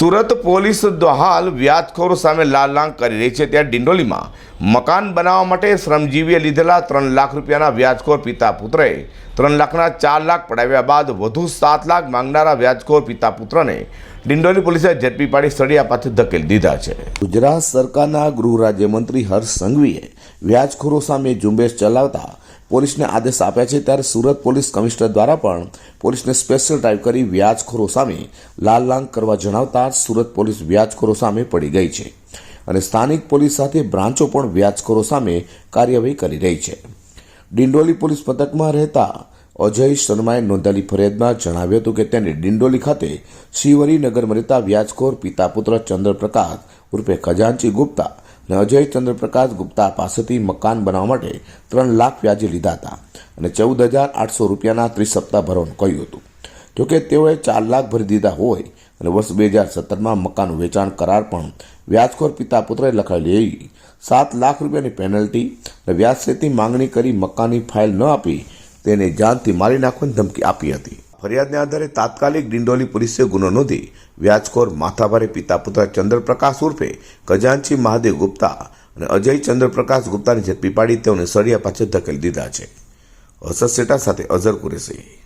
Surat police હાલ વ્યાજખોરો સામે લાલ લાંગ કરી રહી છે. ત્યાં ડિંડોલીમાં મકાન બનાવવા માટે શ્રમજીવીએ લીધેલા ત્રણ લાખ રૂપિયાના વ્યાજખોર પિતા પુત્રએ ત્રણ લાખના ચાર લાખ પડાવ્યા બાદ વધુ સાત લાખ માંગનારા વ્યાજખોર પિતા પુત્રને ડિંડોલી પોલીસે ઝડપી પાડી સળિયા પાસે ધકેલી દીધા છે. ગુજરાત સરકારના ગૃહ રાજ્યમંત્રી હર્ષ સંઘવીએ વ્યાજખોરો સામે ઝુંબેશ ચલાવતા પોલીસને આદેશ આપ્યા છે ત્યારે સુરત પોલીસ કમિશનર દ્વારા પણ પોલીસને સ્પેશિયલ ડ્રાઈવ કરી વ્યાજખોરો સામે લાલ લાંગ કરવા જણાવતા સુરત પોલીસ વ્યાજખોરો સામે પડી ગઈ છે અને સ્થાનિક પોલીસ સાથે બ્રાન્ચો પણ વ્યાજખોરો સામે કાર્યવાહી કરી રહી છે. ડિંડોલી પોલીસ પથકમાં રહેતા અજય શર્માએ નોંધાયેલી ફરિયાદમાં જણાવ્યું હતું કે તેને ડિંડોલી ખાતે શિવરી નગરમાં રહેતા વ્યાજખોર પિતા પુત્ર ચંદ્રપ્રકાશ ઉર્ફે ખજાનચી ગુપ્તા અને અજય ચંદ્રપ્રકાશ ગુપ્તા પાસેથી મકાન બનાવવા માટે ત્રણ લાખ વ્યાજે લીધા હતા અને ચૌદ હજાર આઠસો રૂપિયાના ત્રીસ સપ્તાહ ભરવાનું કહ્યું હતું. જોકે તેઓએ ચાર લાખ ભરી દીધા હોય અને વર્ષ બે હજાર સત્તરમાં મકાનનું વેચાણ કરાર પણ વ્યાજખોર પિતા પુત્રએ લખાયેલી એવી સાત લાખ રૂપિયાની પેનલ્ટી અને વ્યાજ સહિતની માંગણી કરી મકાનની ફાઇલ ન આપી તેને જાનથી મારી નાખવાની ધમકી આપી હતી. ફરિયાદને આધારે તાત્કાલિક ડિંડોલી પોલીસે ગુનો નોંધી વ્યાજખોર માથાભારે પિતા પુત્ર ચંદ્રપ્રકાશ ઉર્ફે ખજાનચી મહાદેવ ગુપ્તા અને અજય ચંદ્રપ્રકાશ ગુપ્તાને ઝડપી પાડી તેઓને સળિયા પાછળ ધકેલી દીધા છે. હસદ સેટા સાથે અઝર કુરેશી.